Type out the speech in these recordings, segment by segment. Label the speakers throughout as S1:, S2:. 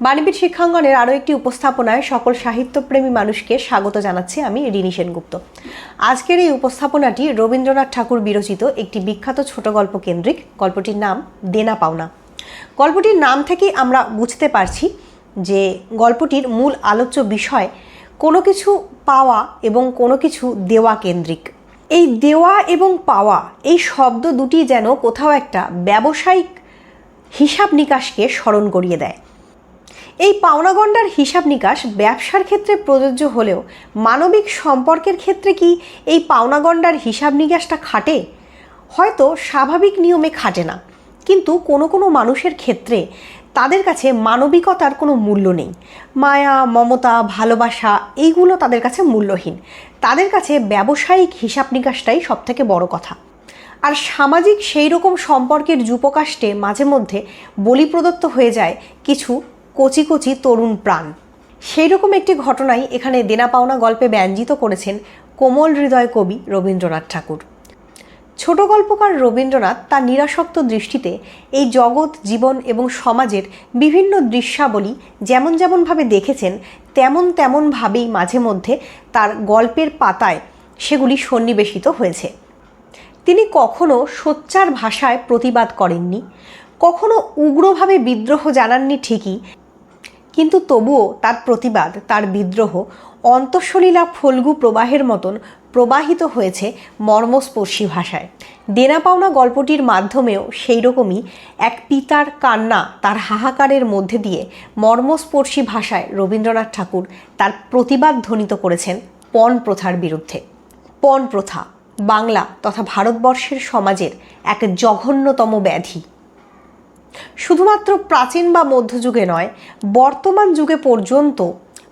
S1: বাণীবীর শিক্ষাঙ্গনের আরও একটি উপস্থাপনায় সকল সাহিত্যপ্রেমী মানুষকে স্বাগত জানাচ্ছি আমি রিনি সেনগুপ্ত। আজকের এই উপস্থাপনাটি রবীন্দ্রনাথ ঠাকুর বিরচিত একটি বিখ্যাত ছোট গল্প কেন্দ্রিক। গল্পটির নাম দেনা পাওনা। গল্পটির নাম থেকেই আমরা বুঝতে পারছি যে গল্পটির মূল আলোচ্য বিষয় কোনো কিছু পাওয়া এবং কোনো কিছু দেওয়া কেন্দ্রিক। এই দেওয়া এবং পাওয়া, এই শব্দ দুটি যেন কোথাও একটা ব্যবসায়িক হিসাব নিকাশকে স্মরণ করিয়ে দেয়। এই পাওনাগণ্ডার হিসাব নিকাশ ব্যবসার ক্ষেত্রে প্রযোজ্য হলেও মানবিক সম্পর্কের ক্ষেত্রে কি এই পাওনাগণ্ডার হিসাব নিকাশটা খাটে? হয়তো স্বাভাবিক নিয়মে খাটে না, কিন্তু কোনো কোনো মানুষের ক্ষেত্রে তাদের কাছে মানবিকতার কোনো মূল্য নেই। মায়া, মমতা, ভালোবাসা এইগুলো তাদের কাছে মূল্যহীন। তাদের কাছে ব্যবসায়িক হিসাব নিকাশটাই সবথেকে বড় কথা। আর সামাজিক সেই রকম সম্পর্কের যুপকাষ্টে মাঝে মধ্যে বলি প্রদত্ত হয়ে যায় কিছু কচি কচি তরুণ প্রাণ। সেই রকম একটি ঘটনাই এখানে দেনা পাওনা গল্পে ব্যঞ্জিত করেছেন কোমল হৃদয় কবি রবীন্দ্রনাথ ঠাকুর। ছোট গল্পকার রবীন্দ্রনাথ তার নিরাসক্ত দৃষ্টিতে এই জগৎ, জীবন এবং সমাজের বিভিন্ন দৃশ্যাবলী যেমন যেমনভাবে দেখেছেন, তেমন তেমনভাবেই মাঝে মধ্যে তার গল্পের পাতায় সেগুলি সন্নিবেশিত হয়েছে। তিনি কখনো সোচ্চার ভাষায় প্রতিবাদ করেননি, কখনো উগ্রভাবে বিদ্রোহ জানাননি ঠিকই কিন্তু তবুও তার প্রতিবাদ, তার বিদ্রোহ, অন্তঃসলীলা ফল্গু প্রবাহের মতন প্রবাহিত হয়েছে মর্মস্পর্শী ভাষায়। দেনা পাওনা গল্পটির মাধ্যমেও সেই রকমই এক পিতার কান্না তার হাহাকারের মধ্যে দিয়ে মর্মস্পর্শী ভাষায় রবীন্দ্রনাথ ঠাকুর তার প্রতিবাদ ধ্বনিত করেছেন পণ প্রথার বিরুদ্ধে। পণ প্রথা, বাংলা তথা ভারতবর্ষের সমাজের এক জঘন্যতম ব্যাধি। শুধুমাত্র প্রাচীন বা মধ্যযুগে নয়, বর্তমান যুগে পর্যন্ত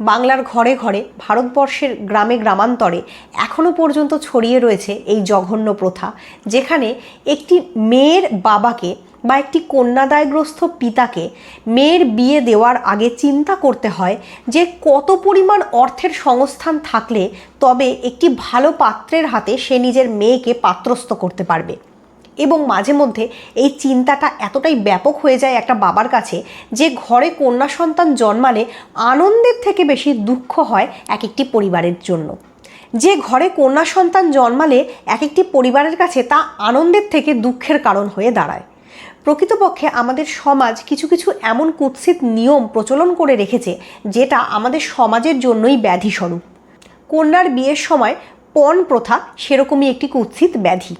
S1: বাংলার ঘরে ঘরে, ভারতবর্ষের গ্রামে গ্রামান্তরে এখনও পর্যন্ত ছড়িয়ে রয়েছে এই জঘন্য প্রথা, যেখানে একটি মেয়ের বাবাকে বা একটি কন্যাদায়গ্রস্ত পিতাকে মেয়ের বিয়ে দেওয়ার আগে চিন্তা করতে হয় যে কত পরিমাণ অর্থের সংস্থান থাকলে তবে একটি ভালো পাত্রের হাতে সে নিজের মেয়েকে পাত্রস্থ করতে পারবে। এবং মাঝে মধ্যে এই চিন্তাটা এতটাই ব্যাপক হয়ে যায় একটা বাবার কাছে যে ঘরে কন্যা সন্তান জন্মালে আনন্দের থেকে বেশি দুঃখ হয় এক একটি পরিবারের জন্য। যে ঘরে কন্যা সন্তান জন্মালে এক একটি পরিবারের কাছে তা আনন্দের থেকে দুঃখের কারণ হয়ে দাঁড়ায়। প্রকৃতপক্ষে আমাদের সমাজ কিছু কিছু এমন কুৎসিত নিয়ম প্রচলন করে রেখেছে যেটা আমাদের সমাজের জন্যই ব্যাধিস্বরূপ। কন্যার বিয়ের সময় পণ প্রথা সেরকমই একটি কুৎসিত ব্যাধি।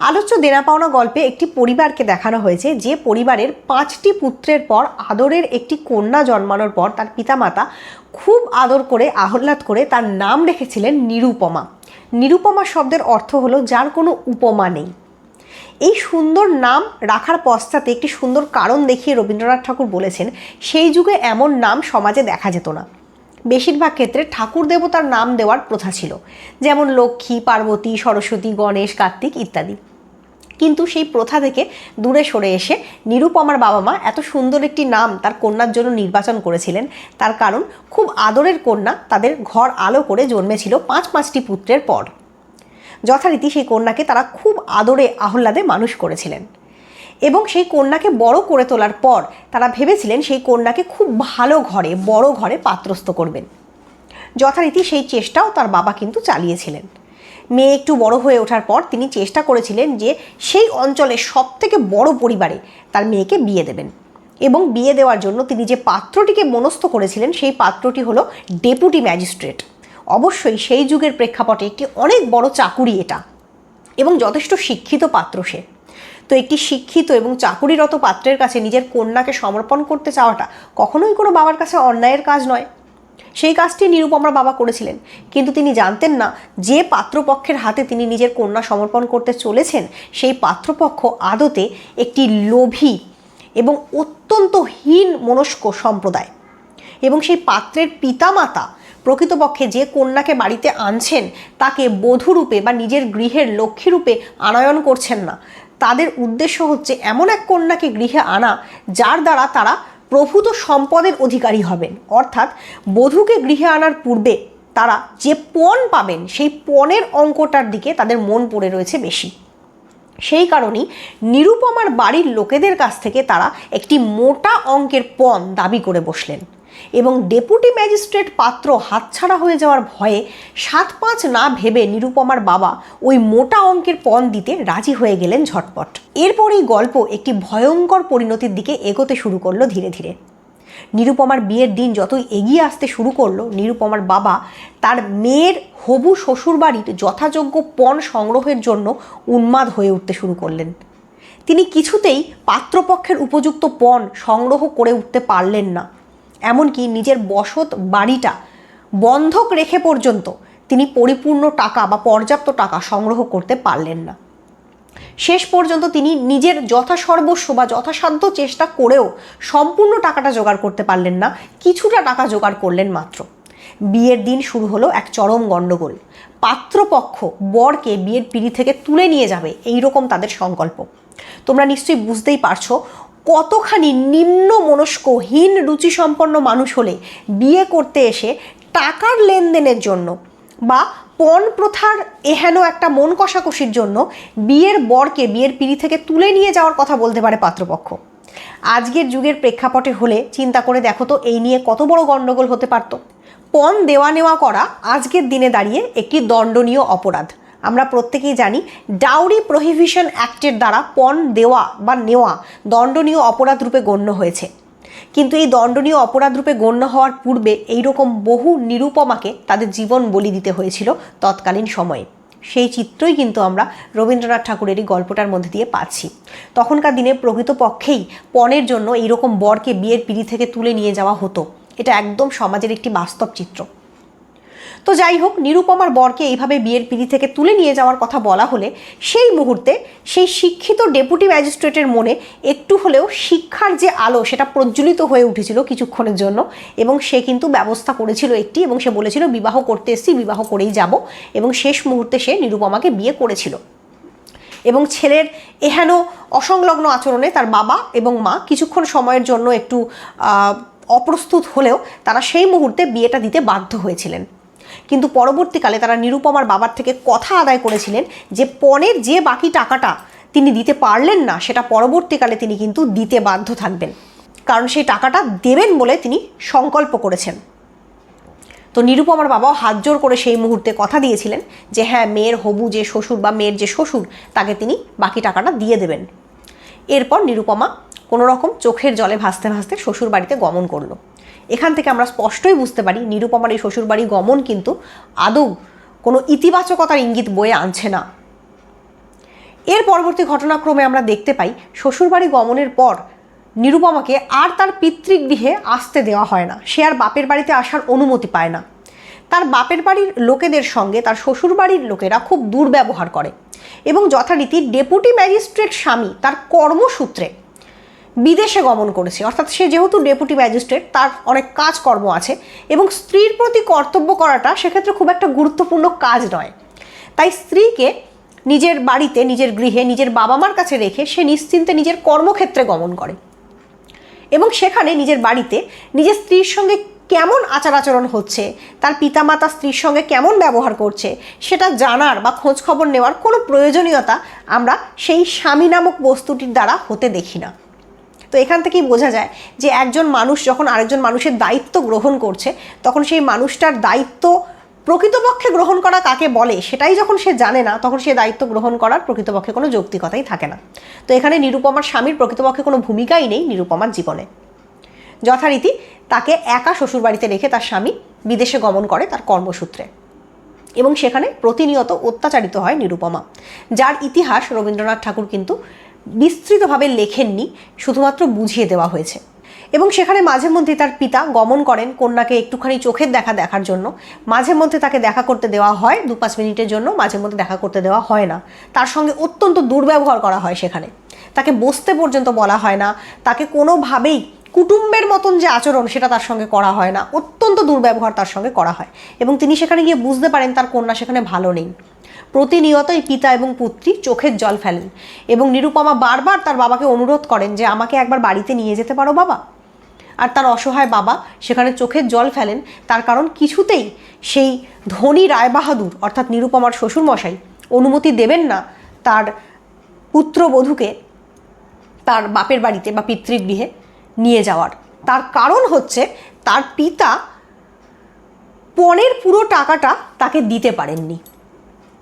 S1: আলোচ্য দেনা পাওনা গল্পে একটি পরিবারকে দেখানো হয়েছে যে পরিবারের পাঁচটি পুত্রের পর আদরের একটি কন্যা জন্মানোর পর তার পিতামাতা খুব আদর করে, আহ্লাদ করে তার নাম রেখেছিলেন নিরুপমা। নিরুপমা শব্দের অর্থ হলো যার কোনো উপমা নেই। এই সুন্দর নাম রাখার পশ্চাতে একটি সুন্দর কারণ দেখিয়ে রবীন্দ্রনাথ ঠাকুর বলেছেন, সেই যুগে এমন নাম সমাজে দেখা যেত না। বেশিরভাগ ক্ষেত্রে ঠাকুর দেবতার নাম দেওয়ার প্রথা ছিল, যেমন লক্ষ্মী, পার্বতী, সরস্বতী, গণেশ, কার্তিক ইত্যাদি। কিন্তু সেই প্রথা থেকে দূরে সরে এসে নিরুপমার বাবা মা এত সুন্দর একটি নাম তার কন্যার জন্য নির্বাচন করেছিলেন। তার কারণ খুব আদরের কন্যা তাদের ঘর আলো করে জন্মেছিল পাঁচ পাঁচটি পুত্রের পর। যথারীতি সেই কন্যাকে তারা খুব আদরে আহ্লাদে মানুষ করেছিলেন। এবং সেই কন্যাকে বড় করে তোলার পর তারা ভেবেছিলেন সেই কন্যাকে খুব ভালো ঘরে, বড় ঘরে পাত্রস্থ করবেন। যথারীতি সেই চেষ্টাও তার বাবা কিন্তু চালিয়েছিলেন। মেয়ে একটু বড় হয়ে ওঠার পর তিনি চেষ্টা করেছিলেন যে সেই অঞ্চলের সব থেকে বড় পরিবারে তার মেয়েকে বিয়ে দেবেন। এবং বিয়ে দেওয়ার জন্য তিনি যে পাত্রটিকে মনস্থ করেছিলেন, সেই পাত্রটি হলো ডেপুটি ম্যাজিস্ট্রেট। অবশ্যই সেই যুগের প্রেক্ষাপটে একটি অনেক বড় চাকুরি এটা। এবং যথেষ্ট শিক্ষিত পাত্র সে। তো একটি শিক্ষিত এবং চাকুরিরত পাত্রের কাছে নিজের কন্যাকে সমর্পণ করতে চাওয়াটা কখনোই কোনো বাবার কাছে অন্যায়ের কাজ নয়। সেই কাজটি নিরুপমার বাবা করেছিলেন। কিন্তু তিনি জানতেন না যে পাত্রপক্ষের হাতে তিনি নিজের কন্যা সমর্পণ করতে চলেছেন, সেই পাত্রপক্ষ আদতে একটি লোভী এবং অত্যন্ত হীন মনস্ক সম্প্রদায়। এবং সেই পাত্রের পিতামাতা প্রকৃতপক্ষে যে কন্যাকে বাড়িতে আনছেন, তাকে বধূরূপে বা নিজের গৃহের লক্ষ্মীরূপে আনয়ন করছেন না। তাদের উদ্দেশ্য হচ্ছে এমন এক কন্যাকে গৃহে আনা, যার দ্বারা তারা প্রভূত সম্পদের অধিকারী হবেন। অর্থাৎ বধূকে গৃহে আনার পূর্বে তারা যে পণ পাবেন, সেই পণের অঙ্কটার দিকে তাদের মন পড়ে রয়েছে বেশি। সেই কারণেই নিরুপমার বাড়ির লোকেদের কাছ থেকে তারা একটি মোটা অঙ্কের পণ দাবি করে বসলেন এবং ডেপুটি ম্যাজিস্ট্রেট পাত্র হাতছাড়া হয়ে যাওয়ার ভয়ে সাত পাঁচ না ভেবে নিরুপমার বাবা ওই মোটা অঙ্কের পণ দিতে রাজি হয়ে গেলেন ঝটপট। এরপরেই গল্প একটি ভয়ঙ্কর পরিণতির দিকে এগোতে শুরু করল ধীরে ধীরে। নিরুপমার বিয়ের দিন যতই এগিয়ে আসতে শুরু করল, নিরুপমার বাবা তার মেয়ের হবু শ্বশুরবাড়ির যথাযোগ্য পণ সংগ্রহের জন্য উন্মাদ হয়ে উঠতে শুরু করলেন। তিনি কিছুতেই পাত্রপক্ষের উপযুক্ত পণ সংগ্রহ করে উঠতে পারলেন না। এমনকি নিজের বসত বাড়িটা বন্ধক রেখে পর্যন্ত তিনি পরিপূর্ণ টাকা বা পর্যাপ্ত টাকা সংগ্রহ করতে পারলেন না। শেষ পর্যন্ত তিনি নিজের যথাসর্বস্ব বা যথাসাধ্য চেষ্টা করেও সম্পূর্ণ টাকাটা জোগাড় করতে পারলেন না, কিছুটা টাকা জোগাড় করলেন মাত্র। বিয়ের দিন শুরু হলো এক চরম গণ্ডগোল। পাত্রপক্ষ বরকে বিয়ের পিড়ি থেকে তুলে নিয়ে যাবে এই রকম তাদের সংকল্প। তোমরা নিশ্চয়ই বুঝতেই পারছ, কতখানি নিম্ন মনস্কহীন রুচিসম্পন্ন মানুষ হলে বিয়ে করতে এসে টাকার লেনদেনের জন্য বা পণ প্রথার এহেন একটা মন কষাকষির জন্য বিয়ের বরকে, বিয়ের পিড়ি থেকে তুলে নিয়ে যাওয়ার কথা বলতে পারে পাত্রপক্ষ। আজকের যুগের প্রেক্ষাপটে হলে চিন্তা করে দেখো তো এই নিয়ে কত বড় গণ্ডগোল হতে পারত। পণ দেওয়া নেওয়া করা আজকের দিনে দাঁড়িয়ে একটি দণ্ডনীয় অপরাধ। আমরা প্রত্যেকেই জানি ডাউরি প্রহিবিশন অ্যাক্টের দ্বারা পণ দেওয়া বা নেওয়া দণ্ডনীয় অপরাধ রূপে গণ্য হয়েছে। কিন্তু এই দণ্ডনীয় অপরাধ রূপে গণ্য হওয়ার পূর্বে এইরকম বহু নিরুপমাকে তাদের জীবন বলি দিতে হয়েছিল তৎকালীন সময়ে। সেই চিত্রই কিন্তু আমরা রবীন্দ্রনাথ ঠাকুরের এই গল্পটার মধ্যে দিয়ে পাচ্ছি। তখনকার দিনে প্রকৃতপক্ষেই পণের জন্য এইরকম বরকে বিয়ের পিড়ি থেকে তুলে নিয়ে যাওয়া হতো। এটা একদম সমাজের একটি বাস্তব চিত্র। তো যাই হোক, নিরুপমার বরকে এইভাবে বিয়ের পিড়ি থেকে তুলে নিয়ে যাওয়ার কথা বলা হলে সেই মুহূর্তে সেই শিক্ষিত ডেপুটি ম্যাজিস্ট্রেটের মনে একটু হলেও শিক্ষার যে আলো সেটা প্রজ্বলিত হয়ে উঠেছিল কিছুক্ষণের জন্য এবং সে কিন্তু ব্যবস্থা করেছিল একটি এবং সে বলেছিল, বিবাহ করতে এসছি, বিবাহ করেই যাব। এবং শেষ মুহূর্তে সে নিরুপমাকে বিয়ে করেছিল। এবং ছেলের এহেন অসংলগ্ন আচরণে তার বাবা এবং মা কিছুক্ষণ সময়ের জন্য একটু অপ্রস্তুত হলেও তারা সেই মুহূর্তে বিয়েটা দিতে বাধ্য হয়েছিলেন। কিন্তু পরবর্তীকালে তারা নিরুপমার বাবার থেকে কথা আদায় করেছিলেন যে পণের যে বাকি টাকাটা তিনি দিতে পারলেন না, সেটা পরবর্তীকালে তিনি কিন্তু দিতে বাধ্য থাকবেন। কারণ সেই টাকাটা দেবেন বলে তিনি সংকল্প করেছেন। তো নিরুপমার বাবাও হাত জোর করে সেই মুহূর্তে কথা দিয়েছিলেন যে হ্যাঁ মেয়ের হবু যে শ্বশুর বা মেয়ের যে শ্বশুর, তাকে তিনি বাকি টাকাটা দিয়ে দেবেন। এরপর নিরুপমা কোনো রকম চোখের জলে ভাসতে ভাসতে শ্বশুর বাড়িতে গমন করল। এখান থেকে আমরা স্পষ্টই বুঝতে পারি নিরুপমার এই শ্বশুরবাড়ি গমন কিন্তু আদৌ কোনো ইতিবাচকতার ইঙ্গিত বয়ে আনছে না। এর পরবর্তী ঘটনাক্রমে আমরা দেখতে পাই শ্বশুরবাড়ি গমনের পর নিরুপমাকে আর তার পিতৃগৃহে আসতে দেওয়া হয় না। সে আর বাপের বাড়িতে আসার অনুমতি পায় না। তার বাপের বাড়ির লোকেদের সঙ্গে তার শ্বশুরবাড়ির লোকেরা খুব দুর্ব্যবহার করে এবং যথারীতি ডেপুটি ম্যাজিস্ট্রেট স্বামী তার কর্মসূত্রে বিদেশে গমন করেছে। অর্থাৎ সে যেহেতু ডেপুটি ম্যাজিস্ট্রেট তার অনেক কাজকর্ম আছে এবং স্ত্রীর প্রতি কর্তব্য করাটা সেক্ষেত্রে খুব একটা গুরুত্বপূর্ণ কাজ নয়। তাই স্ত্রীকে নিজের বাড়িতে, নিজের গৃহে, নিজের বাবা মার কাছে রেখে সে নিশ্চিন্তে নিজের কর্মক্ষেত্রে গমন করে এবং সেখানে নিজের বাড়িতে নিজের স্ত্রীর সঙ্গে কেমন আচার আচরণ হচ্ছে, তার পিতামাতা স্ত্রীর সঙ্গে কেমন ব্যবহার করছে, সেটা জানার বা খোঁজ খবর নেওয়ার কোনো প্রয়োজনীয়তা আমরা সেই স্বামী নামক বস্তুটির দ্বারা হতে দেখি না। তো এখান থেকেই বোঝা যায় যে একজন মানুষ যখন আরেকজন মানুষের দায়িত্ব গ্রহণ করছে, তখন সেই মানুষটার দায়িত্ব প্রকৃতপক্ষে গ্রহণ করা কাকে বলে সেটাই যখন সে জানে না, তখন সে দায়িত্ব গ্রহণ করার প্রকৃতপক্ষে কোনো যৌক্তিকতাই থাকে না। তো এখানে নিরুপমার স্বামীর প্রকৃতপক্ষে কোনো ভূমিকাই নেই নিরুপমার জীবনে। যথারীতি তাকে একা শ্বশুরবাড়িতে রেখে তার স্বামী বিদেশে গমন করে তার কর্মসূত্রে। এবং সেখানে প্রতিনিয়ত অত্যাচারিত হয় নিরুপমা, যার ইতিহাস রবীন্দ্রনাথ ঠাকুর কিন্তু বিস্তৃতভাবে লেখেননি, শুধুমাত্র বুঝিয়ে দেওয়া হয়েছে। এবং সেখানে মাঝে মধ্যে তার পিতা গমন করেন কন্যাকে একটুখানি চোখের দেখা দেখার জন্য। মাঝে মধ্যে তাকে দেখা করতে দেওয়া হয় দু পাঁচ মিনিটের জন্য মাঝে মধ্যে দেখা করতে দেওয়া হয় না। তার সঙ্গে অত্যন্ত দুর্ব্যবহার করা হয় সেখানে। তাকে বসতে পর্যন্ত বলা হয় না, তাকে কোনোভাবেই কুটুম্বের মতন যে আচরণ সেটা তার সঙ্গে করা হয় না। অত্যন্ত দুর্ব্যবহার তার সঙ্গে করা হয়। এবং তিনি সেখানে গিয়ে বুঝতে পারেন তার কন্যা সেখানে ভালো নেই। প্রতিনিয়তই পিতা এবং পুত্রী চোখের জল ফেলেন এবং নিরুপমা বারবার তার বাবাকে অনুরোধ করেন যে আমাকে একবার বাড়িতে নিয়ে যেতে পারো বাবা। আর তার অসহায় বাবা সেখানে চোখের জল ফেলেন, তার কারণ কিছুতেই সেই ধনী রায়বাহাদুর, অর্থাৎ নিরুপমার শ্বশুরমশাই, অনুমতি দেবেন না তার পুত্রবধূকে তার বাপের বাড়িতে বা পিতৃগৃহে নিয়ে যাওয়ার। তার কারণ হচ্ছে তার পিতা পণের পুরো টাকাটা তাকে দিতে পারেননি।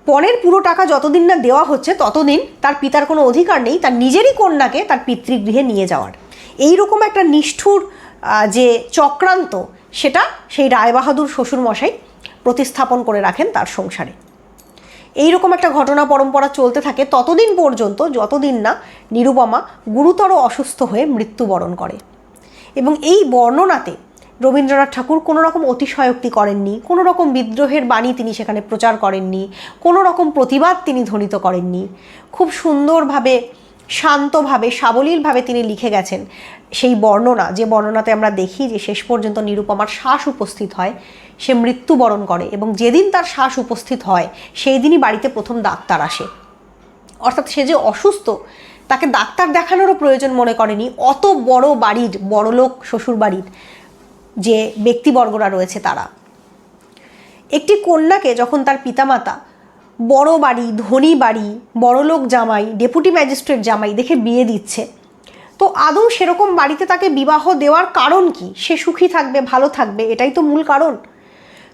S1: পণের পুরো টাকা যতদিন না দেওয়া হচ্ছে, ততদিন তার পিতার কোনো অধিকার নেই, তার নিজেরই কন্যাকে তার পিতৃগৃহে নিয়ে যাওয়ার। এই রকম একটা নিষ্ঠুর যে চক্রান্ত, সেটা সেই রায়বাহাদুর শ্বশুরমশাই প্রতিস্থাপন করে রাখেন তার সংসারে। এই রকম একটা ঘটনা পরম্পরা চলতে থাকে, ততদিন পর্যন্ত যতদিন না নিরুপমা গুরুতর অসুস্থ হয়ে মৃত্যুবরণ করে। এবং এই বর্ণনাতে রবীন্দ্রনাথ ঠাকুর কোনো রকম অতিশয়োক্তি করেননি কোনো রকম বিদ্রোহের বাণী তিনি সেখানে প্রচার করেননি কোনো রকম প্রতিবাদ তিনি ধ্বনিত করেননি। খুব সুন্দরভাবে, শান্তভাবে, সাবলীলভাবে তিনি লিখে গেছেন সেই বর্ণনা, যে বর্ণনাতে আমরা দেখি যে শেষ পর্যন্ত নিরুপমার শ্বাস উপস্থিত হয়, সে মৃত্যুবরণ করে এবং যেদিন তার শ্বাস উপস্থিত হয়, সেই দিনই বাড়িতে প্রথম ডাক্তার আসে। অর্থাৎ সে যে অসুস্থ, তাকে ডাক্তার দেখানোরও প্রয়োজন মনে করেনি। অত বড় বাড়ির, বড়লোক শ্বশুর বাড়ির যে ব্যক্তিবর্গরা রয়েছে তারা। একটি কন্যাকে যখন তার পিতামাতা বড় বাড়ি, ধনী বাড়ি, বড়লোক জামাই, ডেপুটি ম্যাজিস্ট্রেট জামাই দেখে বিয়ে দিচ্ছে, তো আদৌ সেরকম বাড়িতে তাকে বিবাহ দেওয়ার কারণ কি? সে সুখী থাকবে, ভালো থাকবে, এটাই তো মূল কারণ।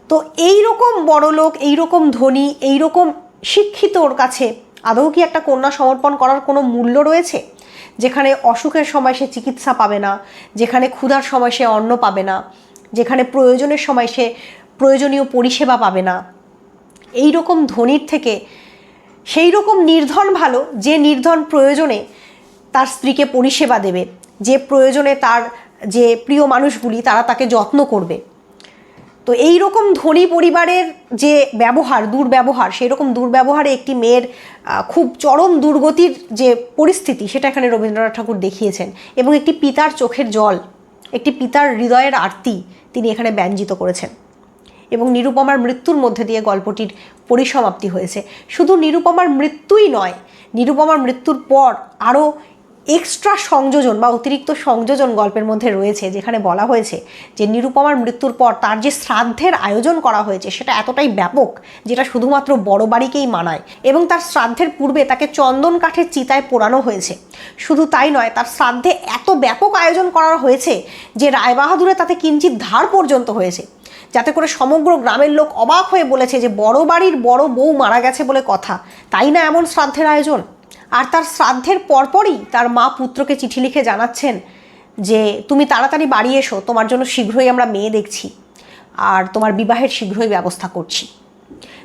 S1: তো এই রকম বড়লোক এই রকম ধনী এই রকম শিক্ষিতর কাছে আদৌ কি একটা কন্যা সমর্পণ করার কোনো মূল্য রয়েছে? যেখানে অসুখের সময় সে চিকিৎসা পাবে না, যেখানে ক্ষুধার সময় সে অন্ন পাবে না, যেখানে প্রয়োজনের সময় সে প্রয়োজনীয় পরিষেবা পাবে না। এই রকম ধনির থেকে সেই রকম নির্ধন ভালো যে নির্ধন প্রয়োজনে তার স্ত্রীকে পরিষেবা দেবে, যে প্রয়োজনে তার যে প্রিয় মানুষগুলি তারা তাকে যত্ন করবে। তো এই রকম ধনী পরিবারের যে ব্যবহার, দুর্ব্যবহার সেই রকম দুর্ব্যবহারে একটি মেয়ের খুব চরম দুর্গতির যে পরিস্থিতি, সেটা এখানে রবীন্দ্রনাথ ঠাকুর দেখিয়েছেন এবং একটি পিতার চোখের জল, একটি পিতার হৃদয়ের আরতি তিনি এখানে ব্যঞ্জিত করেছেন। এবং নিরুপমার মৃত্যুর মধ্যে দিয়ে গল্পটির পরিসমাপ্তি হয়েছে। শুধু নিরুপমার মৃত্যুই নয়, নিরুপমার মৃত্যুর পর আরও এক্সট্রা সংযোজন বা অতিরিক্ত সংযোজন গল্পের মধ্যে রয়েছে, যেখানে বলা হয়েছে যে নিরুপমার মৃত্যুর পর তার যে শ্রাদ্ধের আয়োজন করা হয়েছে, সেটা এতটাই ব্যাপক যেটা শুধুমাত্র বড় বাড়িকেই মানায় এবং তার শ্রাদ্ধের পূর্বে তাকে চন্দন কাঠের চিতায় পোড়ানো হয়েছে। শুধু তাই নয়, তার শ্রাদ্ধে এত ব্যাপক আয়োজন করা হয়েছে যে রায়বাহাদুরে তাতে কিঞ্চিত ধার পর্যন্ত হয়েছে। যাতে করে সমগ্র গ্রামের লোক অবাক হয়ে বলেছে যে বড় বাড়ির বড় বউ মারা গেছে বলে কথা। তাই না এমন শ্রাদ্ধের আয়োজন? আর তার শ্রাদ্ধের পরপরই তার মা পুত্রকে চিঠি লিখে জানাচ্ছেন যে, তুমি তাড়াতাড়ি বাড়ি এসো, তোমার জন্য শীঘ্রই আমরা মেয়ে দেখছি আর তোমার বিবাহের শীঘ্রই ব্যবস্থা করছি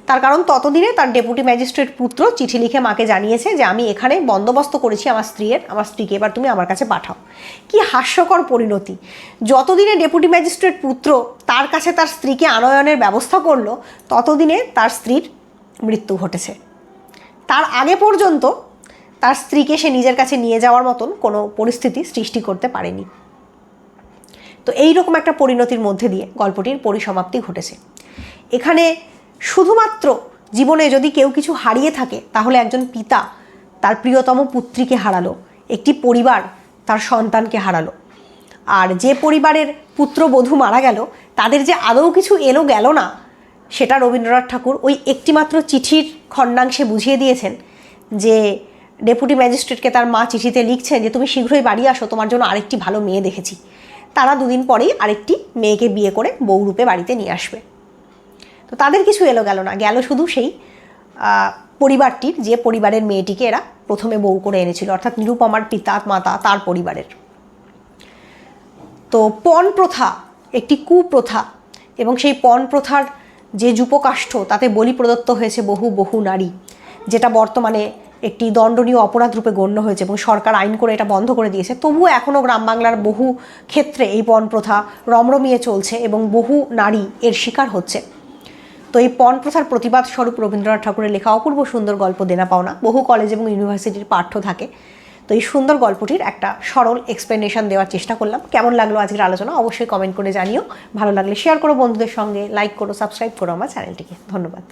S1: তার কারণ ততদিনে তার ডেপুটি ম্যাজিস্ট্রেট পুত্র চিঠি লিখে মাকে জানিয়েছে যে, আমি এখানে বন্দোবস্ত করেছি আমার স্ত্রীর, আমার স্ত্রীকে এবার তুমি আমার কাছে পাঠাও কি হাস্যকর পরিণতি। যতদিনে ডেপুটি ম্যাজিস্ট্রেট পুত্র তার কাছে তার স্ত্রীকে আনয়নের ব্যবস্থা করল, ততদিনে তার স্ত্রীর মৃত্যু ঘটেছে। তার আগে পর্যন্ত তার স্ত্রীকে সে নিজের কাছে নিয়ে যাওয়ার মতন কোনো পরিস্থিতি সৃষ্টি করতে পারেনি। তো এই রকম একটা পরিণতির মধ্যে দিয়ে গল্পটির পরিসমাপ্তি ঘটেছে। এখানে শুধুমাত্র জীবনে যদি কেউ কিছু হারিয়ে থাকে, তাহলে একজন পিতা তার প্রিয়তম পুত্রীকে হারালো, একটি পরিবার তার সন্তানকে হারালো। আর যে পরিবারের পুত্রবধূ মারা গেল, তাদের যে আদৌ কিছু এলো গেল না, সেটা রবীন্দ্রনাথ ঠাকুর ওই একটিমাত্র চিঠির খণ্ডাংশে বুঝিয়ে দিয়েছেন যে ডেপুটি ম্যাজিস্ট্রেটকে তার মা চিঠিতে লিখছেন যে, তুমি শীঘ্রই বাড়ি আসো, তোমার জন্য আরেকটি ভালো মেয়ে দেখেছি। তারা দুদিন পরেই আরেকটি মেয়েকে বিয়ে করে বউরূপে বাড়িতে নিয়ে আসবে। তো তাদের কিছু এলো গেল না, গেল শুধু সেই পরিবারটির, যে পরিবারের মেয়েটিকে এরা প্রথমে বউ করে এনেছিল, অর্থাৎ নিরুপমার পিতা, মাতা, তার পরিবারের। তো পণ প্রথা, একটি কুপ্রথা, এবং সেই পণ প্রথার যে যুপকাষ্ঠ তাতে বলি প্রদত্ত হয়েছে বহু বহু নারী, যেটা বর্তমানে একটি দণ্ডনীয় অপরাধ রূপে গণ্য হয়েছে এবং সরকার আইন করে এটা বন্ধ করে দিয়েছে। তবুও এখনও গ্রাম বাংলার বহু ক্ষেত্রে এই পণ প্রথা রমরমিয়ে চলছে এবং বহু নারী এর শিকার হচ্ছে। তো এই পণ প্রথার প্রতিবাদ স্বরূপ রবীন্দ্রনাথ ঠাকুরের লেখা অপূর্ব সুন্দর গল্প দেনা পাওনা। বহু কলেজ এবং ইউনিভার্সিটির পাঠ্য থাকে। তো এই সুন্দর গল্পটির একটা সরল এক্সপ্লেনেশন দেওয়ার চেষ্টা করলাম। কেমন লাগল আজকের আলোচনা অবশ্যই কমেন্ট করে জানিও। ভালো লাগলে শেয়ার করো বন্ধুদের সঙ্গে লাইক করো সাবস্ক্রাইব করো আমার চ্যানেলটিকে ধন্যবাদ।